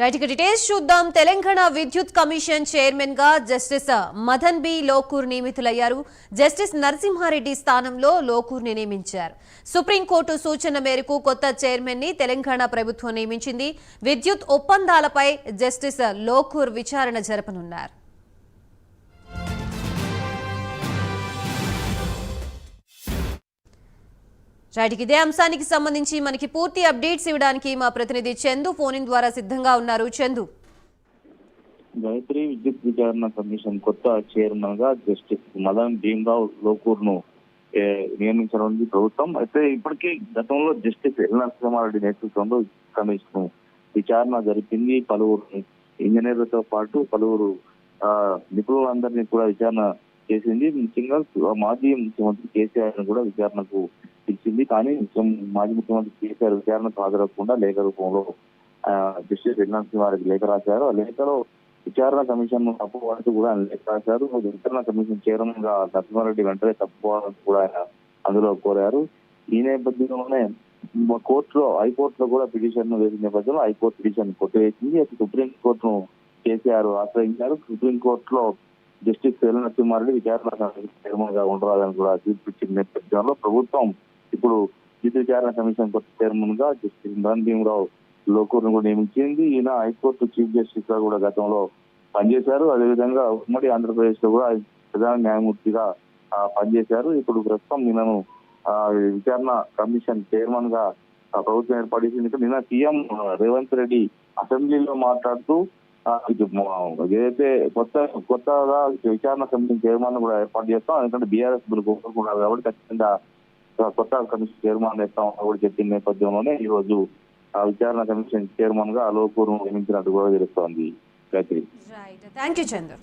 Right ఇక details చూద్దాం. తెలంగాణ విద్యుత్ కమిషన్ చైర్మన్గా justice uh, Madan B. Lokur నియమితులయ్యారు. జస్టిస్ నరసింహారెడ్డి స్థానంలో లోకూర్ని నియమించారు. సుప్రీంకోర్టు సూచన మేరకు కొత్త చైర్మన్ని తెలంగాణ ప్రభుత్వం నియమించింది. విద్యుత్ ఒప్పందాలపై జస్టిస్ uh, లోకూర్ విచారణ జరపనున్నారు. రైట్ ఇదే అంశానికి సంబంధించి మనకి పూర్తి అప్డేట్స్ ఇవ్వడానికి మా ప్రతినిధి చందు ఫోన్ ద్వారా సిద్ధంగా ఉన్నారు. చందు. గాయత్రి విద్యుత్ విచారణ కమిషన్ కొత్త చైర్మన్గా జస్టిస్ మదన్ భీమరావు లోకూర్ను నియమించడం ప్రభుత్వం. అయితే ఇప్పటికీ గతంలో జస్టిస్ ఎల్ నరసింహారెడ్డి నేతృత్వంలో కమిషన్ విచారణ జరిపింది. పలువురు ఇంజనీర్లతో పాటు పలువురు నిపుణులందరినీ కూడా విచారణ చేసింది. ముఖ్యంగా మాజీ ముఖ్యమంత్రి కేసీఆర్ కూడా విచారణకు వచ్చింది కానీ కొంచెం మాజీ ముఖ్యమంత్రి కేసీఆర్ విచారణకు హాజరవకుండా లేఖ రూపంలో జస్టిస్ ఎల్ వారికి లేఖ రాశారు. ఆ లేఖలో విచారణ కమిషన్ తప్పుపడుతూ కూడా ఆయన లేఖ రాశారు. విచారణ కమిషన్ చైర్మన్గా నరసింహారెడ్డి వెంటనే తప్పుకోవాలని కూడా ఆయన అందులో కోరారు. ఈ నేపథ్యంలోనే కోర్టులో హైకోర్టులో కూడా పిటిషన్ వేసిన నేపథ్యంలో హైకోర్టు పిటిషన్ కొట్టివేసింది. అయితే సుప్రీం కోర్టును కేసీఆర్ ఆశ్రయించారు. సుప్రీం కోర్టులో జస్టిస్ ఎల్ నరసింహారెడ్డి విచారణ చైర్మన్గా ఉండరాదని కూడా తీర్పిచ్చిన నేపథ్యంలో ప్రభుత్వం ఇప్పుడు విద్యుత్ విచారణ కమిషన్ కొత్త చైర్మన్గా జస్టిస్ మదన్ భీమరావు లోకూర్ను కూడా నియమించింది. ఈయన హైకోర్టు చీఫ్ జస్టిస్గా కూడా గతంలో పనిచేశారు. అదేవిధంగా ఉమ్మడి ఆంధ్రప్రదేశ్లో కూడా ప్రధాన న్యాయమూర్తిగా పనిచేశారు. ఇప్పుడు ప్రస్తుతం నిన్నను ఆ, విచారణ కమిషన్ చైర్మన్గా ప్రభుత్వం ఏర్పాటు నిన్న సీఎం రేవంత్ రెడ్డి అసెంబ్లీలో మాట్లాడుతూ ఏదైతే కొత్త కొత్తగా విచారణ కమిషన్ చైర్మన్ కూడా ఏర్పాటు చేస్తాం. ఎందుకంటే బీఆర్ఎస్ బిల్లు కాబట్టి ఖచ్చితంగా కొత్త కమిషన్ చైర్మన్ చేస్తాం అని కూడా చెప్పిన నేపథ్యంలోనే ఈ రోజు ఆ విచారణ కమిషన్ చైర్మన్గా లోకూరు నియమించినట్టు కూడా తెలుస్తోంది. గాయత్రి. Thank you Chandra